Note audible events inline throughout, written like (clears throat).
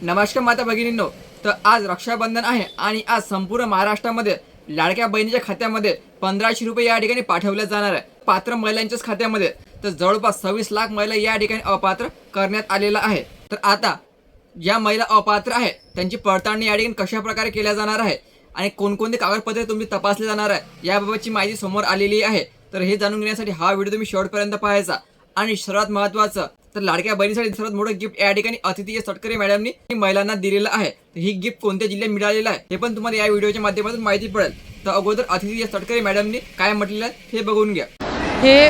नमस्कार माता भगिनींनो. तर आज रक्षाबंधन आहे आणि आज संपूर्ण महाराष्ट्रामध्ये लाडक्या बहिणीच्या खात्यामध्ये पंधराशे रुपये या ठिकाणी पाठवले जाणार आहे. पात्र महिलांच्याच खात्यामध्ये. तर जवळपास सव्वीस लाख महिला या ठिकाणी अपात्र करण्यात आलेला आहे. तर आता ज्या महिला अपात्र आहे त्यांची पडताळणी या ठिकाणी कशा प्रकारे केल्या जाणार आहे आणि कोणकोणते कागदपत्रे तुम्ही तपासले जाणार आहे याबाबतची माहिती समोर आलेली आहे. तर हे जाणून घेण्यासाठी हा व्हिडिओ तुम्ही शेवटपर्यंत पाहायचा. आणि सर्वात महत्त्वाचं तर लाडक्या बहिणीसाठी सर्वात मोठं गिफ्ट या ठिकाणी अतिथी सटकरे मॅडमनी महिलांना दिलेलं आहे. तर ही गिफ्ट कोणत्या जिल्ह्यात मिळालेलं आहे हे पण तुम्हाला या व्हिडिओच्या माध्यमातून माहिती पडेल. तर अगोदर अतिथी सटकरे मॅडमनी काय म्हटलेलं आहे हे बघून घ्या. हे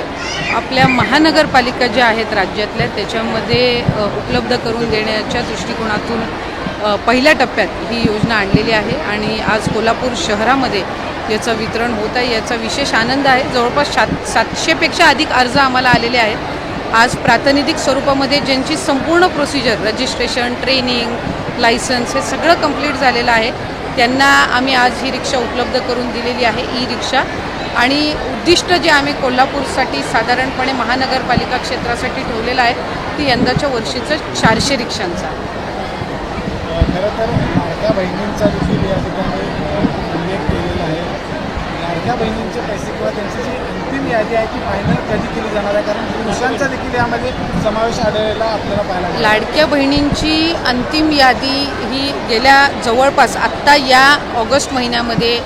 आपल्या महानगरपालिका ज्या आहेत राज्यातल्या त्याच्यामध्ये उपलब्ध करून देण्याच्या दृष्टिकोनातून पहिल्या टप्प्यात ही योजना आणलेली आहे आणि आज कोल्हापूर शहरामध्ये याचं वितरण होत आहे. याचा विशेष आनंद आहे. जवळपास सात सातशेपेक्षा अधिक अर्ज आम्हाला आलेले आहेत. आज प्रातिनिधिक स्वरूपामध्ये ज्यांची संपूर्ण प्रोसिजर रजिस्ट्रेशन ट्रेनिंग लायसन्स हे सगळं कंप्लीट झालेलं आहे त्यांना आम्ही आज ही रिक्षा उपलब्ध करून दिलेली आहे ई रिक्षा आणि उद्दिष्ट जे आम्ही कोल्हापूरसाठी साधारणपणे महानगरपालिका क्षेत्रासाठी ठेवलेलं आहे ती यंदाच्या वर्षीचं चारशे रिक्षांचा आहे. खरं तर लाडक्या बहिणींचा देखील या ठिकाणी उल्लेख केलेला आहे लाडक्या बहिणींचे पैसे किंवा त्यांचे जे अंतिम यादी आहे ती फायनल कधी केली जाणार आहे? कारण पुरुषांचा देखील यामध्ये समावेश आढळलेला आपल्याला पाहायला लाडक्या बहिणींची अंतिम यादी ही गेल्या जवळपास आत्ता या ऑगस्ट महिन्यामध्ये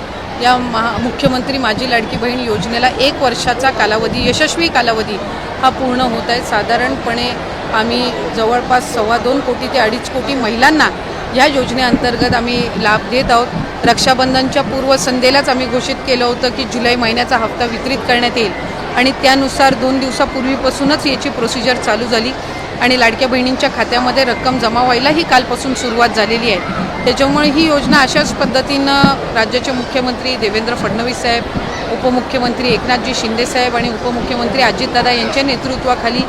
या महा मुख्यमंत्री माझी लाडकी बहीण योजनेला एक वर्षाचा कालावधी यशस्वी कालावधी हा पूर्ण होत आहे. साधारणपणे आम्ही जवळपास सव्वा दोन कोटी ते अडीच कोटी महिलांना या योजनेअंतर्गत आम्ही लाभ देत आहोत. रक्षाबंधनच्या पूर्वसंध्येलाच आम्ही घोषित केलं होतं की जुलै महिन्याचा हप्ता वितरित करण्यात येईल आणि त्यानुसार दोन दिवसापूर्वीपासूनच याची प्रोसिजर चालू झाली आणि लाडक्या बहिणींच्या खात्यामध्ये रक्कम जमा व्हायलाही कालपासून सुरुवात झालेली आहे. त्याच्यामुळे ही योजना अशाच पद्धतीनं राज्याचे मुख्यमंत्री देवेंद्र फडणवीस साहेब उपमुख्यमंत्री एकनाथजी शिंदे साहेब आणि उपमुख्यमंत्री अजितदादा यांच्या नेतृत्वाखाली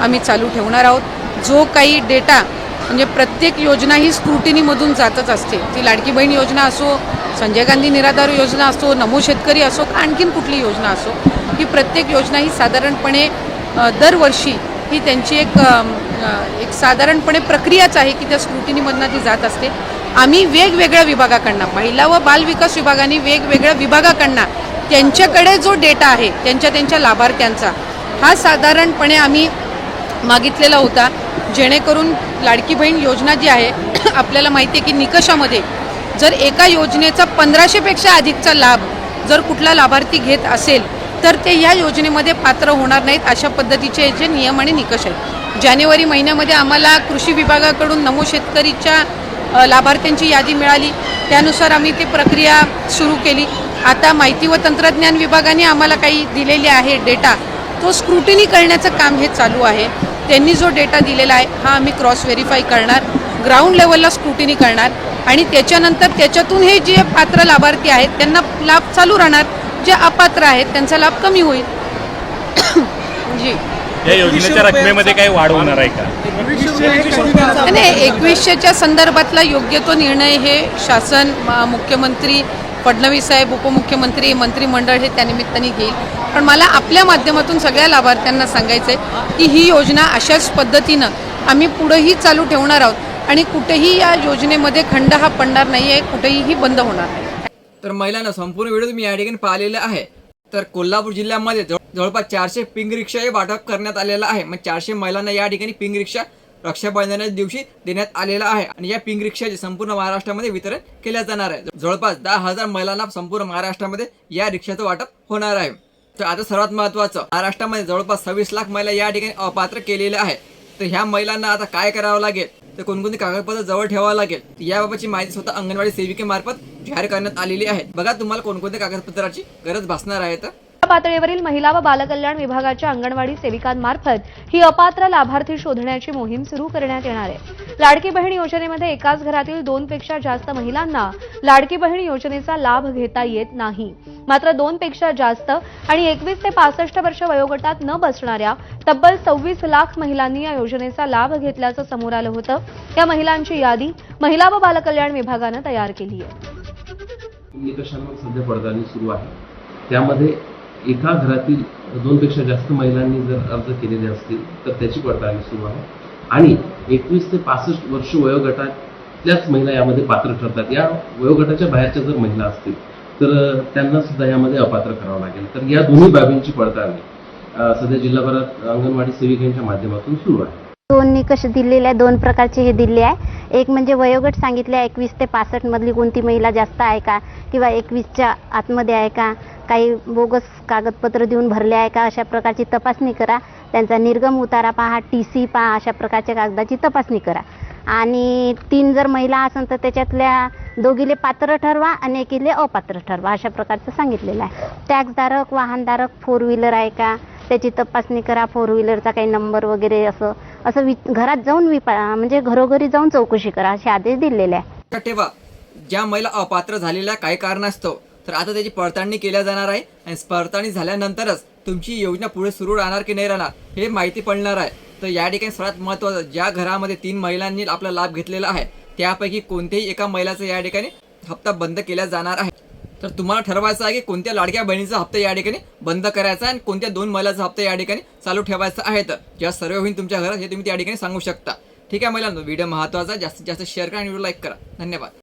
आम्ही चालू ठेवणार आहोत. जो काही डेटा म्हणजे प्रत्येक योजना ही स्क्रुटिनीमधून जातच असते. ती लाडकी बहीण योजना असो संजय गांधी निराधार योजना असो नमो शेतकरी असो आणखीन कुठली योजना असो ही प्रत्येक योजना ही साधारणपणे दरवर्षी ही त्यांची एक एक साधारणपणे प्रक्रियाच आहे की त्या स्क्रुटिनीमधनं ती जात असते. आम्ही वेगवेगळ्या विभागाकडनं महिला व बालविकास विभागाने वेगवेगळ्या विभागाकडनं त्यांच्याकडे जो डेटा आहे त्यांच्या त्यांच्या लाभार्थ्यांचा हा साधारणपणे आम्ही मागितलेला होता. जेणेकरून लाडकी बहीण योजना जी आहे (clears throat) आपल्याला माहिती आहे की निकषामध्ये जर एका योजनेचा पंधराशेपेक्षा अधिकचा लाभ जर कुठला लाभार्थी घेत असेल तर ते या योजनेमध्ये पात्र होणार नाहीत अशा पद्धतीचे जे नियम आणि निकष आहेत. जानेवारी महिन्यामध्ये आम्हाला कृषी विभागाकडून नमो शेतकरीच्या लाभार्थ्यांची यादी मिळाली. त्यानुसार आम्ही ती प्रक्रिया सुरू केली. आता माहिती व तंत्रज्ञान विभागाने आम्हाला काही दिलेले आहे डेटा. तो स्क्रुटिनी करण्याचं काम हे चालू आहे. त्यांनी जो डेटा दिलेला आहे हा आम्ही क्रॉस व्हेरीफाय करणार ग्राउंड लेवलला स्क्रुटिनी करणार आणि त्याच्यानंतर त्याच्यातून हे जे पात्र लाभार्थी आहेत त्यांना लाभ चालू राहणार जे अपात्र आहेत त्यांचा लाभ कमी होईल. (coughs) जी. या योजनेच्या रकमेमध्ये काही वाढ होणार आहे का? नाही एकवीसशेच्या संदर्भातला योग्य तो निर्णय हे शासन मुख्यमंत्री फडणवीस साहेब उपमुख्यमंत्री मंत्रिमंडळ हे त्यानिमित्ताने घेईल. पण मला आपल्या माध्यमातून सगळ्या लाभार्थ्यांना सांगायचं आहे की ही योजना अशाच पद्धतीनं आम्ही पुढंही चालू ठेवणार आहोत आणि कुठेही या योजनेमध्ये खंड हा पडणार नाही आहे कुठेही बंद होणार नाही. तर महिलांना संपूर्ण व्हिडिओ तुम्ही या ठिकाणी पाहिलेला आहे. तर कोल्हापूर जिल्ह्यामध्ये जवळपास चारशे पिंग रिक्षा हे वाटप करण्यात आलेलं आहे. मग चारशे महिलांना या ठिकाणी पिंग रिक्षा रक्षाबंधनाच्या दिवशी देण्यात आलेला आहे आणि या पिंक रिक्षाचे संपूर्ण महाराष्ट्रामध्ये वितरण केल्या जाणार आहे. जवळपास दहा हजार महिलांना संपूर्ण महाराष्ट्रामध्ये या रिक्षाचं वाटप होणार आहे. तर आता सर्वात महत्वाचं महाराष्ट्रामध्ये जवळपास सव्वीस लाख महिला या ठिकाणी अपात्र केलेल्या आहे तर ह्या महिलांना आता काय करावं लागेल? तर कोणकोणती कागदपत्र जवळ ठेवावं लागेल? याबाबतची माहिती स्वतः अंगणवाडी सेविकेमार्फत जाहीर करण्यात आलेली आहे. बघा तुम्हाला कोणकोणत्या कागदपत्राची गरज भासणार आहे तर. पातळीवरील महिला व बालकल्याण विभागाच्या अंगणवाडी सेविकांमार्फत ही अपात्र लाभार्थी शोधण्याची मोहीम सुरू करण्यात येणार आहे. लाडकी बहीण योजनेमध्ये एकाच घरातील दोन पेक्षा जास्त महिलांना लाडकी बहीण योजनेचा लाभ घेता येत नाही. मात्र दोनपेक्षा जास्त आणि एकवीस ते पासष्ट वर्ष वयोगटात न बसणाऱ्या तब्बल सव्वीस लाख महिलांनी या योजनेचा लाभ घेतल्याचं समोर आलं होतं. या महिलांची यादी महिला व बालकल्याण विभागानं तयार केली आहे. निकषांवर सध्या पडताळणी सुरू आहे. त्यामध्ये एका घरातील दोनपेक्षा जास्त महिलांनी जर अर्ज केलेले असतील तर त्याची पडताळणी सुरू आहे. आणि एकवीस ते पासष्ट वर्ष वयोगटातल्याच महिला यामध्ये पात्र ठरतात. या वयोगटाच्या बाहेरच्या जर महिला असतील तर त्यांना सुद्धा यामध्ये अपात्र करावं लागेल. तर या दोन्ही बाबींची पडताळणी सध्या जिल्हाभरात अंगणवाडी सेविकांच्या माध्यमातून सुरू आहे. दोन निकष दिलेले आहे दोन प्रकारचे हे दिले आहे. एक म्हणजे वयोगट सांगितले आहे एकवीस ते पासष्ट मधली कोणती महिला जास्त आहे का? किंवा एकवीसच्या आतमध्ये आहे का? काही बोगस कागदपत्र देऊन भरले आहे का अशा प्रकारची तपासणी करा. त्यांचा निर्गम उतारा पहा टी सी पहा अशा प्रकारच्या कागदाची तपासणी करा. आणि तीन जर महिला असेल तर त्याच्यातल्या दोघीले पात्र ठरवा आणि एकीले अपात्र ठरवा अशा प्रकारचं सांगितलेलं आहे. टॅक्सधारक वाहनधारक फोर व्हीलर आहे का? त्याची तपासणी करा फोर व्हीलरचा काही नंबर वगैरे असं असं वि घरात जाऊन विपा म्हणजे घरोघरी जाऊन चौकशी करा असे आदेश दिलेले आहे. ठेवा ज्या महिला अपात्र झालेल्या काही कारणास्तव तर आता त्याची पडताळणी केल्या जाणार आहे आणि पडताळणी झाल्यानंतरच तुमची योजना पुढे सुरू राहणार की नाही राहणार हे माहिती पडणार आहे. तर या ठिकाणी सर्वात महत्त्वाचं ज्या घरामध्ये तीन महिलांनी आपला लाभ घेतलेला आहे त्यापैकी कोणत्याही एका महिलाचा या ठिकाणी हप्ता बंद केला जाणार आहे. तर तुम्हाला ठरवायचं आहे की कोणत्या लाडक्या बहिणीचा हप्ता या ठिकाणी बंद करायचा आहे आणि कोणत्या दोन महिलाचा हप्ता या ठिकाणी चालू ठेवायचा आहे. तर ज्या सर्व होईल तुमच्या घरात हे तुम्ही त्या ठिकाणी सांगू शकता. ठीक आहे महिलांनो व्हिडिओ महत्त्वाचा जास्तीत जास्त शेअर करा आणि व्हिडिओ लाईक करा. धन्यवाद.